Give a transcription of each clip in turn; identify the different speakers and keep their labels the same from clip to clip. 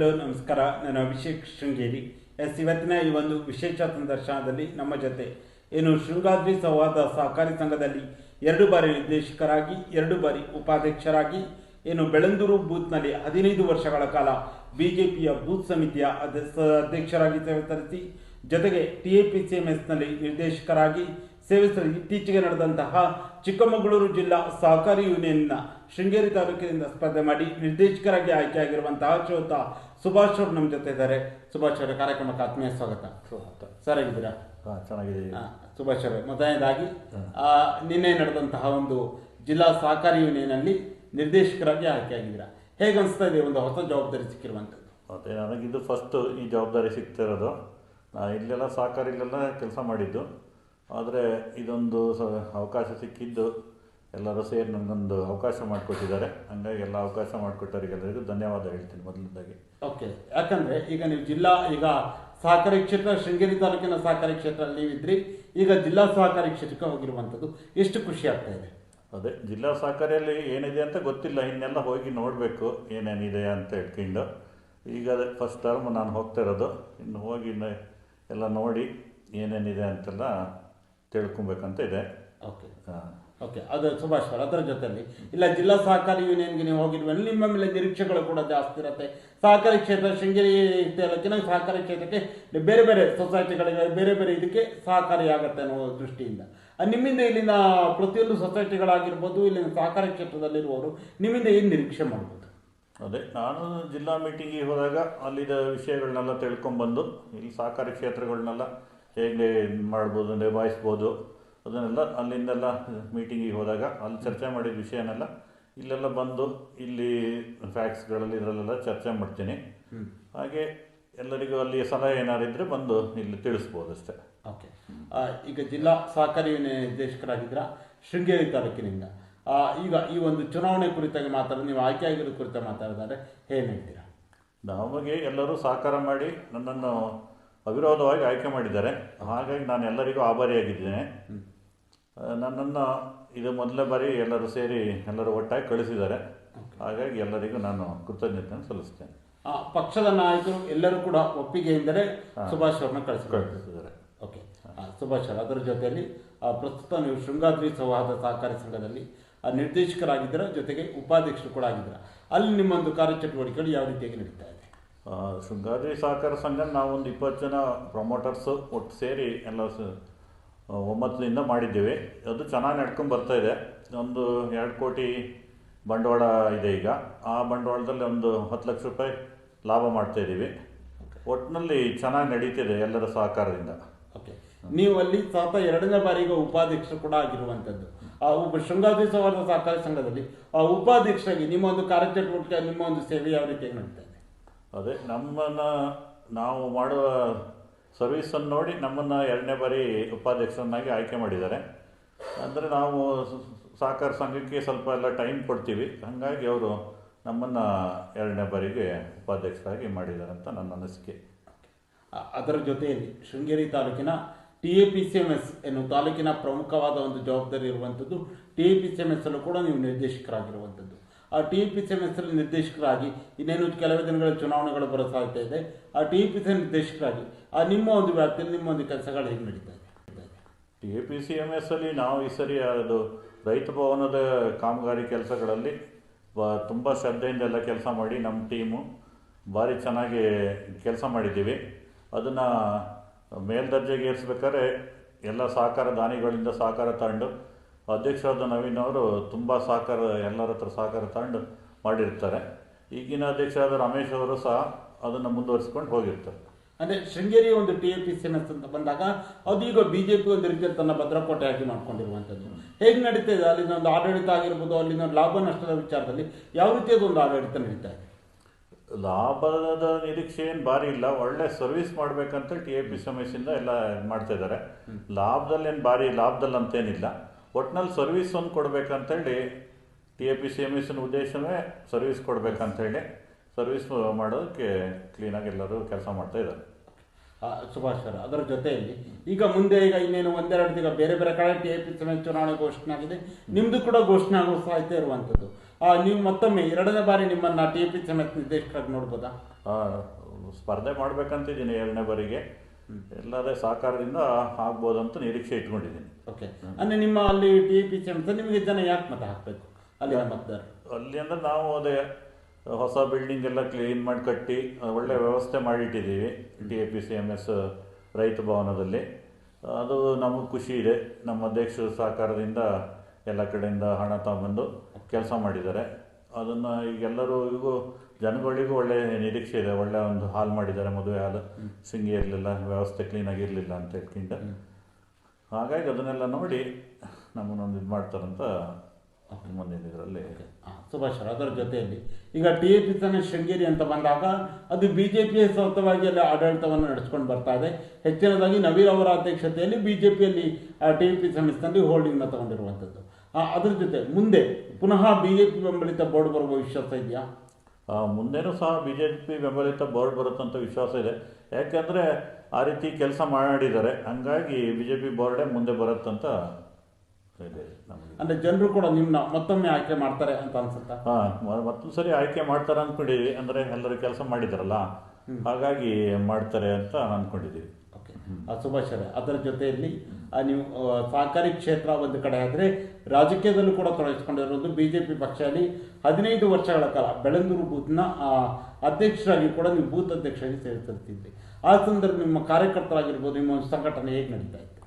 Speaker 1: Hello, ನಮಸ್ಕಾರ. ನಾನು Abhishek Sringeri. S, ಇವತ್ತಿನ ಈ ಒಂದು ವಿಶೇಷ ಸಂದರ್ಶನದಲ್ಲಿ ನಮ್ಮ ಜೊತೆ ಏನು ಶೃಂಗಾದ್ರಿ ಸಂವಾದ ಸಹಕಾರಿ ಸಂಘದಲ್ಲಿ ಎರಡು ಬಾರಿ ನಿರ್ದೇಶಕರಾಗಿ, ಎರಡು ಬಾರಿ ಉಪಾಧ್ಯಕ್ಷರಾಗಿ, ಏನು ಬೆಳಂದೂರು ಬೂತ್ನಲ್ಲಿ ಹದಿನೈದು ವರ್ಷಗಳ ಕಾಲ ಬಿಜೆಪಿಯ ಬೂತ್ ಸಮಿತಿಯ ಅಧ್ಯ- ಅಧ್ಯಕ್ಷರಾಗಿ ಸೇವೆ ಸಲ್ಲಿಸಿ, ಜೊತೆಗೆ T A P C M ಎಸ್ನಲ್ಲಿ ನಿರ್ದೇಶಕರಾಗಿ ಸೇವೆ ಸಲ್ಲಿಸಿ ಇತ್ತೀಚೆಗೆ ನಡೆದಂತಹ ಚಿಕ್ಕಮಗಳೂರು ಜಿಲ್ಲಾ ಸಹಕಾರಿ ಯೂನಿಯನ್ನ ಶೃಂಗೇರಿ ತಾಲೂಕಿನಿಂದ ಸ್ಪರ್ಧೆ ಮಾಡಿ ನಿರ್ದೇಶಕರಾಗಿ ಆಯ್ಕೆಯಾಗಿರುವಂತಹ ಶ್ರೋತ ಸುಭಾಷ್ ಅವರು ನಮ್ಮ ಜೊತೆ ಇದ್ದಾರೆ. ಸುಭಾಷ್ ಅವರ ಕಾರ್ಯಕ್ರಮಕ್ಕೆ ಆತ್ಮೀಯ ಸ್ವಾಗತ. ಸರ್ ಆಗಿದ್ದೀರಾ
Speaker 2: ಹಾಂ ಚೆನ್ನಾಗಿದೆ.
Speaker 1: ಸುಭಾಷ್ ಅವರೇ ಮೊದಲನೇದಾಗಿ ನಿನ್ನೆ ನಡೆದಂತಹ ಒಂದು ಜಿಲ್ಲಾ ಸಹಕಾರಿ ಯೂನಿಯನ್ನಲ್ಲಿ ನಿರ್ದೇಶಕರಾಗಿ ಆಯ್ಕೆಯಾಗಿದ್ದೀರಾ? ಹೇಗೆ ಅನಿಸ್ತಾ ಇದೆ ಒಂದು ಹೊಸ ಜವಾಬ್ದಾರಿ ಸಿಕ್ಕಿರುವಂಥದ್ದು?
Speaker 2: ಅದೇ ನನಗಿದು ಫಸ್ಟ್ ಈ ಜವಾಬ್ದಾರಿ ಸಿಗ್ತಿರೋದು ಇಲ್ಲೆಲ್ಲ ಸಹಕಾರಿಲೆಲ್ಲ ಕೆಲಸ ಮಾಡಿದ್ದು. ಆದರೆ ಇದೊಂದು ಸ ಅವಕಾಶ ಸಿಕ್ಕಿದ್ದು ಎಲ್ಲರೂ ಸೇರಿ ನನಗೊಂದು ಅವಕಾಶ ಮಾಡಿಕೊಟ್ಟಿದ್ದಾರೆ. ಹಂಗಾಗಿ ಎಲ್ಲ ಅವಕಾಶ ಮಾಡಿಕೊಟ್ಟವರಿಗೆಲ್ಲರಿಗೂ ಧನ್ಯವಾದ ಹೇಳ್ತೀನಿ ಮೊದಲನೇದಾಗಿ
Speaker 1: ಓಕೆ. ಯಾಕಂದರೆ ಈಗ ನೀವು ಜಿಲ್ಲಾ ಈಗ ಸಹಕಾರಿ ಕ್ಷೇತ್ರ ಶೃಂಗೇರಿ ತಾಲೂಕಿನ ಸಹಕಾರಿ ಕ್ಷೇತ್ರದಲ್ಲಿ ನೀವಿದ್ರಿ ಈಗ ಜಿಲ್ಲಾ ಸಹಕಾರಿ ಕ್ಷೇತ್ರಕ್ಕೆ ಹೋಗಿರುವಂಥದ್ದು ಎಷ್ಟು ಖುಷಿ ಆಗ್ತಾ ಇದೆ?
Speaker 2: ಅದೇ ಜಿಲ್ಲಾ ಸಹಕಾರಿಯಲ್ಲಿ ಏನಿದೆ ಅಂತ ಗೊತ್ತಿಲ್ಲ. ಇನ್ನೆಲ್ಲ ಹೋಗಿ ನೋಡಬೇಕು ಏನೇನಿದೆ ಅಂತ ಹೇಳ್ಕೊಂಡು. ಈಗ ಫಸ್ಟ್ ಟರ್ಮ್ ನಾನು ಹೋಗ್ತಾ ಇರೋದು. ಇನ್ನು ಹೋಗಿ ಎಲ್ಲ ನೋಡಿ ಏನೇನಿದೆ ಅಂತೆಲ್ಲ ತಿಳ್ಕೊಬೇಕಂತ ಇದೆ.
Speaker 1: ಓಕೆ. ಓಕೆ ಅದು ಸುಭಾಷ್ ಸರ್ ಅದರ ಜೊತೆಯಲ್ಲಿ ಇಲ್ಲ ಜಿಲ್ಲಾ ಸಹಕಾರಿ ಯೂನಿಯನ್ಗೆ ನೀವು ಹೋಗಿದ್ಮೇಲೆ ನಿಮ್ಮ ಮೇಲೆ ನಿರೀಕ್ಷೆಗಳು ಕೂಡ ಜಾಸ್ತಿ ಇರುತ್ತೆ. ಸಹಕಾರಿ ಕ್ಷೇತ್ರ ಶೃಂಗೇರಿ ತಾಲೂಕಿನ ಸಹಕಾರಿ ಕ್ಷೇತ್ರಕ್ಕೆ ಬೇರೆ ಬೇರೆ ಸೊಸೈಟಿಗಳಿಗೆ ಬೇರೆ ಬೇರೆ ಇದಕ್ಕೆ ಸಹಕಾರಿಯಾಗತ್ತೆ ಅನ್ನೋ ದೃಷ್ಟಿಯಿಂದ. ನಿಮ್ಮಿಂದ ಇಲ್ಲಿನ ಪ್ರತಿಯೊಂದು ಸೊಸೈಟಿಗಳಾಗಿರ್ಬೋದು ಇಲ್ಲಿನ ಸಹಕಾರಿ ಕ್ಷೇತ್ರದಲ್ಲಿರುವವರು ನಿಮ್ಮಿಂದ ಏನು ನಿರೀಕ್ಷೆ ಮಾಡ್ಬೋದು?
Speaker 2: ಅದೇ ನಾನು ಜಿಲ್ಲಾ ಮೀಟಿಂಗಿಗೆ ಹೋದಾಗ ಅಲ್ಲಿದ ವಿಷಯಗಳನ್ನೆಲ್ಲ ತಿಳ್ಕೊಂಬಂದು ಇಲ್ಲಿ ಸಹಕಾರಿ ಕ್ಷೇತ್ರಗಳನ್ನೆಲ್ಲ ಹೇಗೆ ಮಾಡ್ಬೋದು ನಿಭಾಯಿಸ್ಬೋದು ಅದನ್ನೆಲ್ಲ ಅಲ್ಲಿಂದೆಲ್ಲ ಮೀಟಿಂಗಿಗೆ ಹೋದಾಗ ಅಲ್ಲಿ ಚರ್ಚೆ ಮಾಡಿದ ವಿಷಯನೆಲ್ಲ ಇಲ್ಲೆಲ್ಲ ಬಂದು ಇಲ್ಲಿ ಫ್ಯಾಕ್ಸ್ಗಳಲ್ಲಿ ಇದರಲ್ಲೆಲ್ಲ ಚರ್ಚೆ ಮಾಡ್ತೀನಿ. ಹಾಗೆ ಎಲ್ಲರಿಗೂ ಅಲ್ಲಿ ಸಲಹೆ ಏನಾರು ಇದ್ದರೆ ಬಂದು ಇಲ್ಲಿ ತಿಳಿಸ್ಬೋದು ಅಷ್ಟೇ.
Speaker 1: ಓಕೆ. ಈಗ ಜಿಲ್ಲಾ ಸಹಕಾರಿ ನಿರ್ದೇಶಕರಾಗಿದ್ದರ? ಶೃಂಗೇರಿ ತಾಲೂಕಿನಿಂದ. ಈಗ ಈ ಒಂದು ಚುನಾವಣೆ ಕುರಿತಾಗಿ ಮಾತಾಡೋದು ನೀವು ಆಯ್ಕೆ ಆಗಿರೋ ಕುರಿತ ಮಾತಾಡಿದ್ರೆ ಏನು ಹೇಳ್ತೀರಾ?
Speaker 2: ನಮಗೆ ಎಲ್ಲರೂ ಸಹಕಾರ ಮಾಡಿ ನನ್ನನ್ನು ಅವಿರೋಧವಾಗಿ ಆಯ್ಕೆ ಮಾಡಿದ್ದಾರೆ. ಹಾಗಾಗಿ ನಾನು ಎಲ್ಲರಿಗೂ ಆಭಾರಿಯಾಗಿದ್ದೇನೆ. ನನ್ನನ್ನು ಇದು ಮೊದಲನೇ ಬಾರಿ ಎಲ್ಲರೂ ಸೇರಿ ಎಲ್ಲರೂ ಒಟ್ಟಾಗಿ ಕಳಿಸಿದ್ದಾರೆ. ಹಾಗಾಗಿ ಎಲ್ಲರಿಗೂ ನಾನು ಕೃತಜ್ಞತೆಯನ್ನು ಸಲ್ಲಿಸ್ತೇನೆ
Speaker 1: ಆ, ಪಕ್ಷದ ನಾಯಕರು ಎಲ್ಲರೂ ಕೂಡ ಒಪ್ಪಿಗೆಯಿಂದಲೇ ಸುಭಾಷ್ ಅವ್ರನ್ನ ಕಳಿಸಿ
Speaker 2: ಕಳಿಸಿದ್ದಾರೆ.
Speaker 1: ಓಕೆ. ಆ, ಸುಭಾಷ್ ಅವರು ಅದರ ಜೊತೆಯಲ್ಲಿ ಆ, ಪ್ರಸ್ತುತ ನೀವು ಶೃಂಗಾದ್ರಿ ಸಂವಾದ ಸಹಕಾರಿ ಸಂಘದಲ್ಲಿ ಆ, ನಿರ್ದೇಶಕರಾಗಿದ್ದೀರಾ ಜೊತೆಗೆ ಉಪಾಧ್ಯಕ್ಷರು ಕೂಡ ಆಗಿದ್ದರ. ಅಲ್ಲಿ ನಿಮ್ಮೊಂದು ಕಾರ್ಯಚಟುವಟಿಕೆಗಳು ಯಾವ ರೀತಿಯಾಗಿ ನಡೀತಾ ಇದೆ?
Speaker 2: ಶೃಂಗಾರಿ ಸಹಕಾರ ಸಂಘ ನಾವೊಂದು ಇಪ್ಪತ್ತು ಜನ ಪ್ರಮೋಟರ್ಸು ಒಟ್ಟು ಸೇರಿ ಎಲ್ಲ ಸ- ಒಂಬತ್ತರಿಂದ ಮಾಡಿದ್ದೀವಿ. ಅದು ಚೆನ್ನಾಗಿ ನಡ್ಕೊಂಡು ಬರ್ತಾ ಇದೆ. ಒಂದು ಎರಡು ಕೋಟಿ ಬಂಡವಾಳ ಇದೆ ಈಗ. ಆ ಬಂಡವಾಳದಲ್ಲಿ ಒಂದು ಹತ್ತು ಲಕ್ಷ ರೂಪಾಯಿ ಲಾಭ ಮಾಡ್ತಾ ಇದ್ದೀವಿ. ಒಟ್ಟಿನಲ್ಲಿ ಚೆನ್ನಾಗಿ ನಡೀತಿದೆ ಎಲ್ಲರ ಸಹಕಾರದಿಂದ.
Speaker 1: ಓಕೆ ನೀವು ಅಲ್ಲಿ ಸತತ ಎರಡನೇ ಬಾರಿಗೆ ಉಪಾಧ್ಯಕ್ಷರು ಕೂಡ ಆಗಿರುವಂಥದ್ದು. ಆ ಉಪ ಶೃಂಗಾದಿ ಸಹಕಾರ ಸಹಕಾರಿ ಸಂಘದಲ್ಲಿ ಆ ಉಪಾಧ್ಯಕ್ಷರಾಗಿ ನಿಮ್ಮ ಒಂದು ಕಾರ್ಯಚಟುವಟಿಕೆ ನಿಮ್ಮ ಒಂದು ಸೇವೆ ಯಾವ ರೀತಿ ಏನಂತೆ
Speaker 2: ಅದೇ ನಮ್ಮನ್ನು ನಾವು ಮಾಡುವ ಸರ್ವೀಸನ್ನು ನೋಡಿ ನಮ್ಮನ್ನು ಎರಡನೇ ಬಾರಿ ಉಪಾಧ್ಯಕ್ಷರನ್ನಾಗಿ ಆಯ್ಕೆ ಮಾಡಿದ್ದಾರೆ. ಅಂದರೆ ನಾವು ಸಹಕಾರ ಸಂಘಕ್ಕೆ ಸ್ವಲ್ಪ ಎಲ್ಲ ಟೈಮ್ ಕೊಡ್ತೀವಿ. ಹಾಗಾಗಿ ಅವರು ನಮ್ಮನ್ನು ಎರಡನೇ ಬಾರಿಗೆ ಉಪಾಧ್ಯಕ್ಷರಾಗಿ ಮಾಡಿದ್ದಾರೆ ಅಂತ ನನ್ನ ಅನಿಸಿಕೆ.
Speaker 1: ಅದರ ಜೊತೆಯಲ್ಲಿ ಶೃಂಗೇರಿ ತಾಲೂಕಿನ T A P C M S ಎನ್ನುವ ತಾಲೂಕಿನ ಪ್ರಮುಖವಾದ ಒಂದು ಜವಾಬ್ದಾರಿ ಇರುವಂಥದ್ದು T A P C M S ಅಲ್ಲೂ ಕೂಡ ನೀವು ನಿರ್ದೇಶಕರಾಗಿರುವಂಥದ್ದು ಆ T P C M S ಅಲ್ಲಿ ನಿರ್ದೇಶಕರಾಗಿ ಇನ್ನೇನು ಕೆಲವೇ ದಿನಗಳ ಚುನಾವಣೆಗಳು ಬರೋ ಸಾಧ್ಯತೆ ಇದೆ. ಆ ಟಿ ಪಿ ಸಿ ನಿರ್ದೇಶಕರಾಗಿ ಆ ನಿಮ್ಮ ಒಂದು ವ್ಯಾಪ್ತಿಯಲ್ಲಿ ನಿಮ್ಮ ಒಂದು ಕೆಲಸಗಳು ಹೇಗೆ ನಡೀತಾ ಇದೆ?
Speaker 2: T P C M S ಅಲ್ಲಿ ನಾವು ಈ ಸರಿ ಅದು ರೈತ ಭವನದ ಕಾಮಗಾರಿ ಕೆಲಸಗಳಲ್ಲಿ ತುಂಬ ಶ್ರದ್ಧೆಯಿಂದ ಎಲ್ಲ ಕೆಲಸ ಮಾಡಿ ನಮ್ಮ ಟೀಮು ಭಾರಿ ಚೆನ್ನಾಗಿ ಕೆಲಸ ಮಾಡಿದ್ದೀವಿ. ಅದನ್ನು ಮೇಲ್ದರ್ಜೆಗೆ ಏರಿಸ್ಬೇಕಾದ್ರೆ ಎಲ್ಲ ಸಹಕಾರ ದಾನಿಗಳಿಂದ ಸಹಕಾರ ತಗೊಂಡು ಅಧ್ಯಕ್ಷರಾದ ನವೀನ್ ಅವರು ತುಂಬ ಸಹಕಾರ ಎಲ್ಲರ ಹತ್ರ ಸಹಕಾರ ತಗೊಂಡು ಮಾಡಿರ್ತಾರೆ. ಈಗಿನ ಅಧ್ಯಕ್ಷರಾದ ರಮೇಶ್ ಅವರು ಸಹ ಅದನ್ನು ಮುಂದುವರಿಸ್ಕೊಂಡು ಹೋಗಿರ್ತಾರೆ.
Speaker 1: ಅಂದರೆ ಶೃಂಗೇರಿ ಒಂದು ಟಿ ಎ ಪಿ ಸಿ ಅಂತ ಬಂದಾಗ ಅದು ಈಗ ಪಿ ಒಂದು ರೀತಿಯ ತನ್ನ ಭದ್ರಕೋಟೆಯಾಗಿ ಮಾಡ್ಕೊಂಡಿರುವಂಥದ್ದು ಹೇಗೆ ನಡೀತಾ ಇದೆ? ಅಲ್ಲಿನ ಒಂದು ಆಡಳಿತ ಆಗಿರ್ಬೋದು ಅಲ್ಲಿನ ಒಂದು ಲಾಭ ನಷ್ಟದ ವಿಚಾರದಲ್ಲಿ ಯಾವ ರೀತಿಯಾದ ಒಂದು ಆಡಳಿತ ನಡೀತಾ ಇದೆ?
Speaker 2: ಲಾಭದ ನಿರೀಕ್ಷೆ ಏನು ಭಾರಿ ಇಲ್ಲ. ಒಳ್ಳೆ ಸರ್ವಿಸ್ ಮಾಡಬೇಕಂತ ಟಿ ಎ ಪಿ ಸಮಸ್ಯೆಯಿಂದ ಎಲ್ಲ ಮಾಡ್ತಾ ಇದ್ದಾರೆ. ಲಾಭದಲ್ಲಿ ಏನು ಭಾರಿ ಲಾಭದಲ್ಲಿ ಅಂತೇನಿಲ್ಲ ಒಟ್ನಲ್ಲಿ ಸರ್ವಿಸ್ ಒಂದು ಕೊಡಬೇಕಂತೇಳಿ T A P C M ಎಸ್ನ ಉದ್ದೇಶವೇ ಸರ್ವಿಸ್ ಕೊಡಬೇಕಂತೇಳಿ ಸರ್ವಿಸ್ ಮಾಡೋದಕ್ಕೆ ಕ್ಲೀನಾಗಿ ಎಲ್ಲರೂ ಕೆಲಸ ಮಾಡ್ತಾ ಇದ್ದಾರೆ.
Speaker 1: ಸುಭಾಷ್ ಸರ್ ಅದರ ಜೊತೆಯಲ್ಲಿ ಈಗ ಮುಂದೆ ಈಗ ಇನ್ನೇನು ಒಂದೆರಡು ದಿನ ಬೇರೆ ಬೇರೆ ಕಡೆ ಟಿ ಎ ಪಿ ಚುನಾವಣೆ ಘೋಷಣೆ ಆಗಿದೆ. ನಿಮ್ಮದು ಕೂಡ ಘೋಷಣೆ ಆಗೋ ಸಾಧ್ಯತೆ ಇರುವಂಥದ್ದು. ನೀವು ಮತ್ತೊಮ್ಮೆ ಎರಡನೇ ಬಾರಿ ನಿಮ್ಮನ್ನು ಟಿ ಎ ಪಿ ಸಿ ನಿರ್ದೇಶಕರಾಗಿ ನೋಡ್ಬೋದಾ?
Speaker 2: ಸ್ಪರ್ಧೆ ಮಾಡಬೇಕಂತಿದ್ದೀನಿ ಎರಡನೇ ಬಾರಿಗೆ. ಎಲ್ಲದೇ ಸಹಕಾರದಿಂದ ಆಗ್ಬೋದಂತ ನಿರೀಕ್ಷೆ ಇಟ್ಕೊಂಡಿದ್ದೀನಿ.
Speaker 1: ಓಕೆ ಅಂದರೆ ನಿಮ್ಮ ಅಲ್ಲಿ ಡಿ ಪಿ ಸಿ ಅಂತ ನಿಮಗೆ ಜನ ಯಾಕೆ ಮತ ಹಾಕಬೇಕು? ಅಲ್ಲಿ ಮತದಾರ
Speaker 2: ಅಲ್ಲಿ ಅಂದರೆ ನಾವು ಅದೇ ಹೊಸ ಬಿಲ್ಡಿಂಗ್ ಎಲ್ಲ ಕ್ಲೀನ್ ಮಾಡಿ ಕಟ್ಟಿ ಒಳ್ಳೆ ವ್ಯವಸ್ಥೆ ಮಾಡಿಟ್ಟಿದ್ದೀವಿ D A P C M S ರೈತ ಭವನದಲ್ಲಿ. ಅದು ನಮಗೆ ಖುಷಿ ಇದೆ. ನಮ್ಮ ಅಧ್ಯಕ್ಷರ ಸಹಕಾರದಿಂದ ಎಲ್ಲ ಕಡೆಯಿಂದ ಹಣ ತಗೊಂಬಂದು ಕೆಲಸ ಮಾಡಿದ್ದಾರೆ. ಅದನ್ನು ಈಗೆಲ್ಲರೂ ಈಗೂ ಜನಗಳಿಗೂ ಒಳ್ಳೆ ನಿರೀಕ್ಷೆ ಇದೆ, ಒಳ್ಳೆ ಒಂದು ಹಾಲ್ ಮಾಡಿದ್ದಾರೆ, ಮದುವೆ ಹಾಲು. ಸಿಂಗಿ ಇರಲಿಲ್ಲ, ವ್ಯವಸ್ಥೆ ಕ್ಲೀನಾಗಿ ಇರಲಿಲ್ಲ ಅಂತ ಹೇಳ್ಕೊಂಡು. ಹಾಗಾಗಿ ಅದನ್ನೆಲ್ಲ ನೋಡಿ ನಮ್ಮನ್ನೊಂದು ಇದು ಮಾಡ್ತಾರಂತ ಮುಂದಿನ ಇದರಲ್ಲಿ.
Speaker 1: ಸುಭಾಷ್ ಅದರ ಜೊತೆಯಲ್ಲಿ. ಈಗ ಟಿ ಎ ಪಿ ಶೃಂಗೇರಿ ಅಂತ ಬಂದಾಗ ಅದು ಬಿ ಜೆ ಪಿ ಸತತವಾಗಿ ಅಲ್ಲಿ ಆಡಳಿತವನ್ನು ನಡೆಸ್ಕೊಂಡು ಬರ್ತಾ ಇದೆ. ಹೆಚ್ಚಿನದಾಗಿ ನವೀನ್ ಅವರ ಅಧ್ಯಕ್ಷತೆಯಲ್ಲಿ ಬಿ ಜೆ ಪಿಯಲ್ಲಿ ಟಿ ಎ ಪಿ ಸಂಸ್ಥೆಯಲ್ಲಿ ಹೋಲ್ಡಿಂಗ್ನ ತಗೊಂಡಿರುವಂಥದ್ದು ಅದ್ರ ಜೊತೆ ಮುಂದೆ, ಪುನಃ ಬಿ ಜೆ ಪಿ ಬೆಂಬಲಿತ ಬೋರ್ಡ್ ಬರುವ ವಿಶ್ವಾಸ ಇದೆಯಾ?
Speaker 2: ಮುಂದೆನೂ ಸಹ ಬಿ ಜೆ ಪಿ ಬೆಂಬಲಿತ ಬೋರ್ಡ್ ಬರುತ್ತಂತ ವಿಶ್ವಾಸ ಇದೆ. ಯಾಕೆಂದರೆ ಆ ರೀತಿ ಕೆಲಸ ಮಾಡಿದ್ದಾರೆ. ಹಂಗಾಗಿ ಬಿ ಜೆ ಪಿ ಬೋರ್ಡೇ ಮುಂದೆ ಬರುತ್ತಂತ ಇದೆ
Speaker 1: ಅಂದರೆ ಜನರು ಕೂಡ ನಿಮ್ಮನ್ನ ಮತ್ತೊಮ್ಮೆ ಆಯ್ಕೆ ಮಾಡ್ತಾರೆ ಅಂತ ಅನ್ಸುತ್ತಾ?
Speaker 2: ಹಾಂ ಮತ್ತೊಂದು ಸರಿ ಆಯ್ಕೆ ಮಾಡ್ತಾರೆ ಅಂದ್ಕೊಂಡಿದ್ದೀವಿ ಅಂದರೆ ಎಲ್ಲರೂ ಕೆಲಸ ಮಾಡಿದಾರಲ್ಲ? ಹಾಗಾಗಿ ಮಾಡ್ತಾರೆ ಅಂತ ಅಂದ್ಕೊಂಡಿದ್ದೀವಿ
Speaker 1: ಅವರೇ ಅದರ ಜೊತೆಯಲ್ಲಿ ನೀವು ಸಹಕಾರಿ ಕ್ಷೇತ್ರ ಒಂದು ಕಡೆ ಆದರೆ ರಾಜಕೀಯದಲ್ಲೂ ಕೂಡ ತೊಡಗಿಸ್ಕೊಂಡಿರೋದು ಬಿ ಜೆ ಪಿ ಪಕ್ಷದಲ್ಲಿ ಹದಿನೈದು ವರ್ಷಗಳ ಕಾಲ ಬೆಳಂದೂರು ಬೂತ್ನ ಅಧ್ಯಕ್ಷರಾಗಿ ಕೂಡ ನೀವು ಬೂತ್ ಅಧ್ಯಕ್ಷರಾಗಿ ಸೇರಿಸಿರ್ತಿದ್ರಿ ಆ ಸಂದರ್ಭ ನಿಮ್ಮ ಕಾರ್ಯಕರ್ತರಾಗಿರ್ಬೋದು, ನಿಮ್ಮ ಸಂಘಟನೆ ಹೇಗೆ ನಡೀತಾ ಇತ್ತು?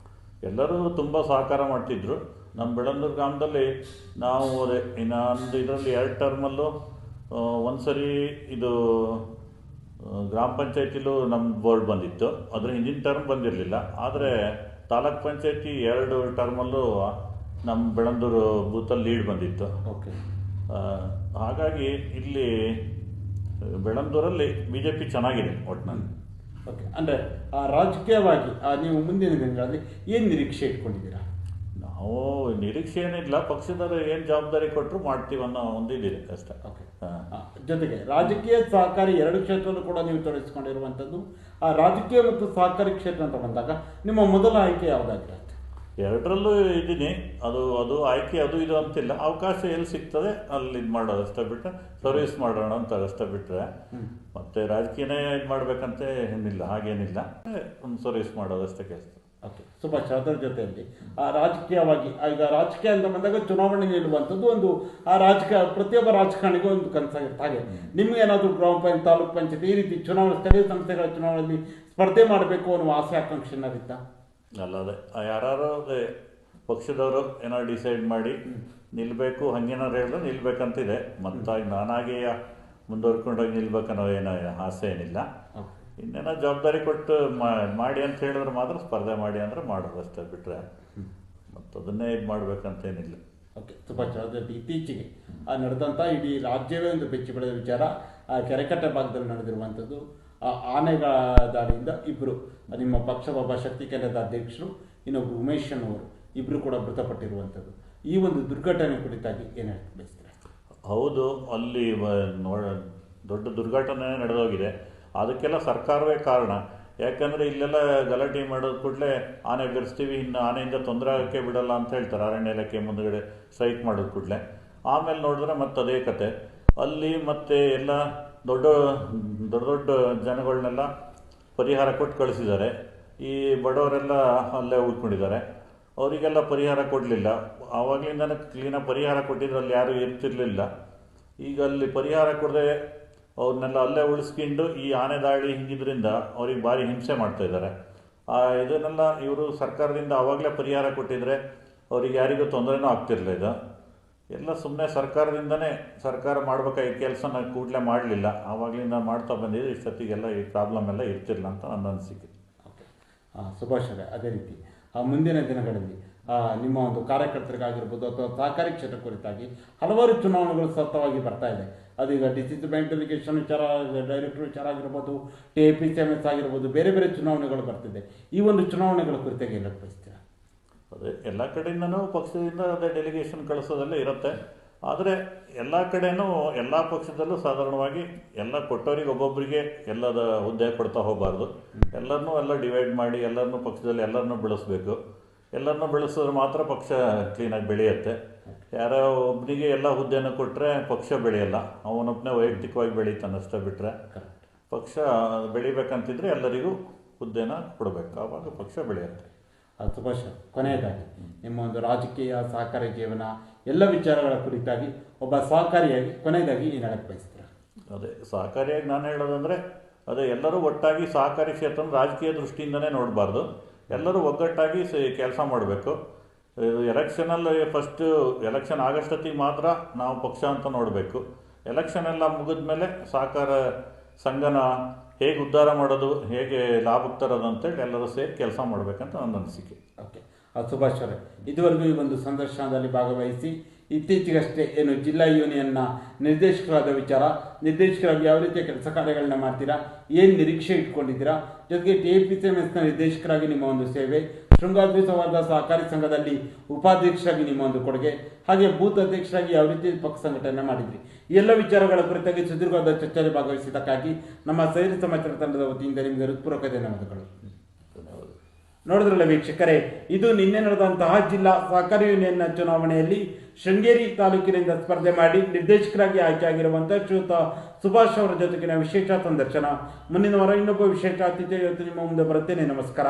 Speaker 2: ಎಲ್ಲರೂ ತುಂಬ ಸಹಕಾರ ಮಾಡ್ತಿದ್ರು. ನಮ್ಮ ಬೆಳಂದೂರು ಗ್ರಾಮದಲ್ಲಿ ನಾವು ಇನ್ನೊಂದು ಇದರಲ್ಲಿ ಎರಡು ಟರ್ಮಲ್ಲೂ ಒಂದು ಸರಿ ಇದು ಗ್ರಾಮ ಪಂಚಾಯತಿಲೂ ನಮ್ಮ ಬೋರ್ಡ್ ಬಂದಿತ್ತು. ಅದರ ಹಿಂದಿನ ಟರ್ಮ್ ಬಂದಿರಲಿಲ್ಲ. ಆದರೆ ತಾಲೂಕ್ ಪಂಚಾಯತಿ ಎರಡು ಟರ್ಮಲ್ಲೂ ನಮ್ಮ ಬೆಳಂದೂರು ಬೂತಲ್ಲಿ ಲೀಡ್ ಬಂದಿತ್ತು.
Speaker 1: ಓಕೆ.
Speaker 2: ಹಾಗಾಗಿ ಇಲ್ಲಿ ಬೆಳಂದೂರಲ್ಲಿ ಬಿ ಜೆ ಪಿ ಚೆನ್ನಾಗಿದೆ ಒಟ್ಟಿನಲ್ಲಿ
Speaker 1: ಓಕೆ. ಅಂದರೆ ರಾಜಕೀಯವಾಗಿ ನೀವು ಮುಂದಿನ ದಿನಗಳಲ್ಲಿ ಏನು ನಿರೀಕ್ಷೆ ಇಟ್ಕೊಂಡಿದ್ದೀರಾ?
Speaker 2: ನಾವು ನಿರೀಕ್ಷೆ ಏನಿಲ್ಲ. ಪಕ್ಷದವರು ಏನು ಜವಾಬ್ದಾರಿ ಕೊಟ್ಟರು ಮಾಡ್ತೀವನ್ನೋ ಒಂದಿದೆ ಅಷ್ಟೇ.
Speaker 1: ಓಕೆ.
Speaker 2: ಹಾಂ.
Speaker 1: ಜೊತೆಗೆ ರಾಜಕೀಯ ಸಹಕಾರಿ ಎರಡು ಕ್ಷೇತ್ರವನ್ನು ಕೂಡ ನೀವು ತೊಡಗಿಸಿಕೊಂಡಿರುವಂಥದ್ದು. ಆ ರಾಜಕೀಯ ಮತ್ತು ಸಹಕಾರಿ ಕ್ಷೇತ್ರ ಅಂತ ಬಂದಾಗ ನಿಮ್ಮ ಮೊದಲ ಆಯ್ಕೆ ಯಾವುದಾಗಿರುತ್ತೆ
Speaker 2: ಎರಡರಲ್ಲೂ ಇದ್ದೀನಿ. ಅದು ಅದು ಆಯ್ಕೆ ಅದು ಇದು ಅಂತಿಲ್ಲ. ಅವಕಾಶ ಎಲ್ಲಿ ಸಿಗ್ತದೆ ಅಲ್ಲಿ ಇದು ಮಾಡೋದು ಅಷ್ಟೇ ಬಿಟ್ಟರೆ ಸರ್ವಿಸ್ ಮಾಡೋಣ ಅಂತ ಅಷ್ಟೇ ಬಿಟ್ಟರೆ ಮತ್ತೆ ರಾಜಕೀಯನೇ ಇದು ಮಾಡ್ಬೇಕಂತ ಏನಿಲ್ಲ ಹಾಗೇನಿಲ್ಲ. ಒಂದು ಸರ್ವಿಸ್ ಮಾಡೋದಷ್ಟೇ ಕೆಲಸ
Speaker 1: ಓಕೆ, ಸುಭಾಷ್ ಅದರ ಜೊತೆಯಲ್ಲಿ. ಆ ರಾಜಕೀಯವಾಗಿ, ಈಗ ರಾಜಕೀಯ ಅಂತ ಬಂದಾಗ ಚುನಾವಣೆ ನಿಲ್ಲುವಂಥದ್ದು ಒಂದು, ಆ ರಾಜಕೀಯ, ಪ್ರತಿಯೊಬ್ಬ ರಾಜಕಾರಣಿಗೂ ಒಂದು ಕನಸಾಗಿರುತ್ತೆ. ಹಾಗೆ ನಿಮಗೇನಾದರೂ ಗ್ರಾಮ ಪಂಚಾಯತ್, ತಾಲೂಕು ಪಂಚಾಯತ್ ಈ ರೀತಿ ಚುನಾವಣೆ, ಸ್ಥಳೀಯ ಸಂಸ್ಥೆಗಳ ಚುನಾವಣೆಯಲ್ಲಿ ಸ್ಪರ್ಧೆ ಮಾಡಬೇಕು ಅನ್ನುವ ಆಸೆ ಆಕಾಂಕ್ಷೆ ಅಲ್ಲ
Speaker 2: ಅಲ್ಲದೆ ಯಾರು ಅದೇ ಪಕ್ಷದವರು ಏನೋ ಡಿಸೈಡ್ ಮಾಡಿ ನಿಲ್ಲಬೇಕು ಹಂಗೇನಾರು ಹೇಳಿದ್ರೆ ನಿಲ್ಬೇಕಂತಿದೆ. ಮತ್ತಾಗಿ ನಾನಾಗಿ ಮುಂದುವರ್ಕೊಂಡೋಗಿ ನಿಲ್ಬೇಕನ್ನೋ ಏನೋ ಆಸೆ ಏನಿಲ್ಲ. ಇನ್ನೇನೋ ಜವಾಬ್ದಾರಿ ಕೊಟ್ಟು ಮಾಡಿ ಅಂತ ಹೇಳಿದ್ರೆ ಮಾತ್ರ ಸ್ಪರ್ಧೆ ಮಾಡಿ ಅಂದರೆ ಮಾಡೋದು ಅಷ್ಟೇ ಬಿಟ್ಟರೆ ಮತ್ತು ಅದನ್ನೇ ಇದು ಮಾಡಬೇಕಂತೇನಿಲ್ಲ.
Speaker 1: ಓಕೆ ತುಂಬ ಚೆನ್ನಾಗಿ ಇತ್ತೀಚೆಗೆ ಆ ನಡೆದಂಥ ಇಡೀ ರಾಜ್ಯವೇ ಒಂದು ಬೆಚ್ಚಿ ಬೆಳೆದ ವಿಚಾರ. ಆ ಕೆರೆಕಟ್ಟೆ ಭಾಗದಲ್ಲಿ ನಡೆದಿರುವಂಥದ್ದು ಆ ಆನೆಗಳ ದಾರಿಯಿಂದ ಇಬ್ಬರು ನಿಮ್ಮ ಪಕ್ಷ ಒಬ್ಬ ಶಕ್ತಿ ಕೇಂದ್ರದ ಅಧ್ಯಕ್ಷರು ಇನ್ನೊಬ್ಬರು ಉಮೇಶ್ ಅವರು ಇಬ್ಬರು ಕೂಡ ಮೃತಪಟ್ಟಿರುವಂಥದ್ದು. ಈ ಒಂದು ದುರ್ಘಟನೆ ಕುರಿತಾಗಿ ಏನು ಹೇಳ್ತೀರಾ
Speaker 2: ಹೌದು ಅಲ್ಲಿ ನೋಡ ದೊಡ್ಡ ದುರ್ಘಟನೆ ನಡೆದೋಗಿದೆ. ಅದಕ್ಕೆಲ್ಲ ಸರ್ಕಾರವೇ ಕಾರಣ. ಯಾಕಂದರೆ ಇಲ್ಲೆಲ್ಲ ಗಲಾಟೆ ಮಾಡೋದು ಕೂಡಲೇ ಆನೆ ಬೆರೆಸ್ತೀವಿ ಇನ್ನು ಆನೆಯಿಂದ ತೊಂದರೆ ಆಗೋಕ್ಕೆ ಬಿಡಲ್ಲ ಅಂತ ಹೇಳ್ತಾರೆ ಅರಣ್ಯ ಇಲಾಖೆ ಮುಂದುಗಡೆ ಸ್ಟ್ರೈಕ್ ಮಾಡೋದು ಕೂಡಲೇ. ಆಮೇಲೆ ನೋಡಿದ್ರೆ ಮತ್ತೆ ಅದೇ ಕತೆ. ಅಲ್ಲಿ ಮತ್ತೆ ಎಲ್ಲ ದೊಡ್ಡ ದೊಡ್ಡ ದೊಡ್ಡ ಜನಗಳನ್ನೆಲ್ಲ ಪರಿಹಾರ ಕೊಟ್ಟು ಕಳಿಸಿದ್ದಾರೆ. ಈ ಬಡವರೆಲ್ಲ ಅಲ್ಲೇ ಉಳ್ಕೊಂಡಿದ್ದಾರೆ. ಅವರಿಗೆಲ್ಲ ಪರಿಹಾರ ಕೊಡಲಿಲ್ಲ. ಆವಾಗಲಿಂದನೇ ಕ್ಲೀನಾಗಿ ಪರಿಹಾರ ಕೊಟ್ಟಿದ್ರು ಅಲ್ಲಿ ಯಾರೂ ಇರ್ತಿರಲಿಲ್ಲ. ಈಗ ಅಲ್ಲಿ ಪರಿಹಾರ ಕೊಡದೆ ಅವ್ರನ್ನೆಲ್ಲ ಅಲ್ಲೇ ಉಳಿಸ್ಕೊಂಡು ಈ ಆನೆ ದಾಳಿ ಹಿಂಗಿದ್ರಿಂದ ಅವ್ರಿಗೆ ಭಾರಿ ಹಿಂಸೆ ಮಾಡ್ತಾ ಇದ್ದಾರೆ. ಇದನ್ನೆಲ್ಲ ಇವರು ಸರ್ಕಾರದಿಂದ ಆವಾಗಲೇ ಪರಿಹಾರ ಕೊಟ್ಟಿದ್ರೆ ಅವ್ರಿಗೆ ಯಾರಿಗೂ ತೊಂದರೆನೂ ಆಗ್ತಿರ್ಲಿಲ್ಲ ಇದು. ಎಲ್ಲ ಸುಮ್ಮನೆ ಸರ್ಕಾರದಿಂದನೇ ಸರ್ಕಾರ ಮಾಡ್ಬೇಕಾಗಿ ಕೆಲಸನ ಕೂಡಲೇ ಮಾಡಲಿಲ್ಲ. ಆವಾಗಲಿಂದ ಮಾಡ್ತಾ ಬಂದಿದ್ದು ಇಷ್ಟೊತ್ತಿಗೆಲ್ಲ ಈ ಪ್ರಾಬ್ಲಮ್ ಎಲ್ಲ ಇರ್ತಿರಲಿಲ್ಲ ಅಂತ ನನ್ನ ಅನಿಸಿಕೆ.
Speaker 1: ಓಕೆ ಸುಭಾಷ್ ಅವರೇ, ಅದೇ ರೀತಿ. ಆ, ಮುಂದಿನ ದಿನಗಳಲ್ಲಿ ನಿಮ್ಮ ಒಂದು ಕಾರ್ಯಕರ್ತರಿಗಾಗಿರ್ಬೋದು ಅಥವಾ ಸಹಕಾರಿ ಕ್ಷೇತ್ರ ಕುರಿತಾಗಿ ಹಲವಾರು ಚುನಾವಣೆಗಳು ಸತತವಾಗಿ ಬರ್ತಾ ಇದೆ. ಅದೀಗ ಡಿಸಿಸಿ ಬ್ಯಾಂಕ್ ಡೆಲಿಗೇಷನ್ ವಿಚಾರ ಡೈರೆಕ್ಟರ್ ವಿಚಾರ ಆಗಿರ್ಬೋದು T A P C M S ಆಗಿರ್ಬೋದು, ಬೇರೆ ಬೇರೆ ಚುನಾವಣೆಗಳು ಬರ್ತಿದೆ. ಈ ಒಂದು ಚುನಾವಣೆಗಳ ಕುರಿತಾಗಿ ಎಲ್ಲ ಬಯಸ್ತೀರಾ
Speaker 2: ಅದೇ ಎಲ್ಲ ಕಡೆಯಿಂದನೂ ಪಕ್ಷದಿಂದ ಅದೇ ಡೆಲಿಗೇಷನ್ ಕಳಿಸೋದಲ್ಲೇ ಇರುತ್ತೆ. ಆದರೆ ಎಲ್ಲ ಕಡೆನೂ ಎಲ್ಲ ಪಕ್ಷದಲ್ಲೂ ಸಾಧಾರಣವಾಗಿ ಎಲ್ಲ ಕೊಟ್ಟವರಿಗೆ ಒಬ್ಬೊಬ್ಬರಿಗೆ ಎಲ್ಲದ ಹುದ್ದೆ ಕೊಡ್ತಾ ಹೋಗಬಾರ್ದು. ಎಲ್ಲರನ್ನೂ ಎಲ್ಲ ಡಿವೈಡ್ ಮಾಡಿ ಎಲ್ಲರನ್ನೂ ಪಕ್ಷದಲ್ಲಿ ಎಲ್ಲರನ್ನೂ ಬೆಳೆಸ್ಬೇಕು. ಎಲ್ಲರನ್ನೂ ಬೆಳೆಸಿದ್ರೆ ಮಾತ್ರ ಪಕ್ಷ ಕ್ಲೀನಾಗಿ ಬೆಳೆಯುತ್ತೆ. ಯಾರೋ ಒಬ್ಬನಿಗೆ ಎಲ್ಲ ಹುದ್ದೆಯನ್ನು ಕೊಟ್ಟರೆ ಪಕ್ಷ ಬೆಳೆಯಲ್ಲ. ಅವನೊಬ್ಬನೇ ವೈಯಕ್ತಿಕವಾಗಿ ಬೆಳೀತಾನೆ ಅಷ್ಟೇ ಬಿಟ್ಟರೆ ಪಕ್ಷ ಬೆಳಿಬೇಕಂತಿದ್ರೆ ಎಲ್ಲರಿಗೂ ಹುದ್ದೆನ ಕೊಡಬೇಕು. ಆವಾಗ ಪಕ್ಷ ಬೆಳೆಯುತ್ತೆ.
Speaker 1: ಅದು ಸುಭಾಷ್ ಕೊನೆಯದಾಗಿ ನಿಮ್ಮ ಒಂದು ರಾಜಕೀಯ ಸಹಕಾರಿ ಜೀವನ ಎಲ್ಲ ವಿಚಾರಗಳ ಕುರಿತಾಗಿ ಒಬ್ಬ ಸಹಕಾರಿಯಾಗಿ ಕೊನೆಯದಾಗಿ ಏನು ಹೇಳಕ್ಕೆ ಬಯಸ್ತೀರಾ?
Speaker 2: ಅದೇ ಸಹಕಾರಿಯಾಗಿ ನಾನು ಹೇಳೋದಂದರೆ ಅದೇ ಎಲ್ಲರೂ ಒಟ್ಟಾಗಿ ಸಹಕಾರಿ ಕ್ಷೇತ್ರ ರಾಜಕೀಯ ದೃಷ್ಟಿಯಿಂದನೇ ನೋಡಬಾರ್ದು. ಎಲ್ಲರೂ ಒಗ್ಗಟ್ಟಾಗಿ ಕೆಲಸ ಮಾಡಬೇಕು. ಎಲೆಕ್ಷನಲ್ಲಿ ಫಸ್ಟು ಎಲೆಕ್ಷನ್ ಆಗಷ್ಟೊತ್ತಿಗೆ ಮಾತ್ರ ನಾವು ಪಕ್ಷ ಅಂತ ನೋಡಬೇಕು. ಎಲೆಕ್ಷನ್ ಎಲ್ಲ ಮುಗಿದ ಮೇಲೆ ಸಹಕಾರ ಸಂಘನ ಹೇಗೆ ಉದ್ಧಾರ ಮಾಡೋದು, ಹೇಗೆ ಲಾಭಕ್ಕೆ ತರೋದು ಅಂತೇಳಿ ಎಲ್ಲರೂ ಸೇರಿ ಕೆಲಸ ಮಾಡಬೇಕಂತ ನನ್ನ ಅನಿಸಿಕೆ.
Speaker 1: ಓಕೆ. ಸುಭಾಷ್ ಅವರೇ, ಇದುವರೆಗೂ ಈ ಒಂದು ಸಂದರ್ಶನದಲ್ಲಿ ಭಾಗವಹಿಸಿ ಇತ್ತೀಚೆಗಷ್ಟೇ ಏನು ಜಿಲ್ಲಾ ಯೂನಿಯನ್ನ ನಿರ್ದೇಶಕರಾದ ವಿಚಾರ, ನಿರ್ದೇಶಕರಾಗಿ ಯಾವ ರೀತಿಯ ಕೆಲಸ ಕಾರ್ಯಗಳನ್ನ ಮಾಡ್ತೀರಾ, ಏನು ನಿರೀಕ್ಷೆ ಇಟ್ಕೊಂಡಿದ್ದೀರಾ, ಜೊತೆಗೆ T A P C M ಎಸ್ನ ನಿರ್ದೇಶಕರಾಗಿ ನಿಮ್ಮ ಒಂದು ಸೇವೆ ಸೌಹಾರ್ದ ಸಹಕಾರಿ ಸಂಘದಲ್ಲಿ ಉಪಾಧ್ಯಕ್ಷರಾಗಿ ನಿಮ್ಮ ಒಂದು ಕೊಡುಗೆ, ಹಾಗೆ ಬೂತ್ ಅಧ್ಯಕ್ಷರಾಗಿ ಯಾವ ರೀತಿ ಪಕ್ಷ ಸಂಘಟನೆ ಮಾಡಿದ್ರಿ. ಎಲ್ಲ ವಿಚಾರಗಳ ಕುರಿತಾಗಿ ಸುದೀರ್ಘವಾದ ಚರ್ಚೆಯಲ್ಲಿ ಭಾಗವಹಿಸಿದ್ದಕ್ಕಾಗಿ ನಮ್ಮ ಸೈರಿ ಸಮಾಚಾರ ತಂಡದ ವತಿಯಿಂದ ನಿಮಗೆ ಹೃತ್ಪೂರ್ವಕ ಧನ್ಯವಾದಗಳು.
Speaker 2: ಧನ್ಯವಾದ
Speaker 1: ನೋಡಿದ್ರಲ್ಲ ವೀಕ್ಷಕರೇ, ಇದು ನಿನ್ನೆ ನಡೆದಂತಹ ಜಿಲ್ಲಾ ಸಹಕಾರಿ ಯೂನಿಯನ್ ಚುನಾವಣೆಯಲ್ಲಿ ಶೃಂಗೇರಿ ತಾಲೂಕಿನಿಂದ ಸ್ಪರ್ಧೆ ಮಾಡಿ ನಿರ್ದೇಶಕರಾಗಿ ಆಯ್ಕೆಯಾಗಿರುವಂತಹ ಶ್ರೀಯುತ ಸುಭಾಷ್ ಅವರ ಜೊತೆಗಿನ ವಿಶೇಷ ಸಂದರ್ಶನ. ಮುಂದಿನ ವಾರ ಇನ್ನೊಬ್ಬ ವಿಶೇಷ ಅತಿಥಿ ನಿಮ್ಮ ಮುಂದೆ ಬರುತ್ತೇನೆ. ನಮಸ್ಕಾರ.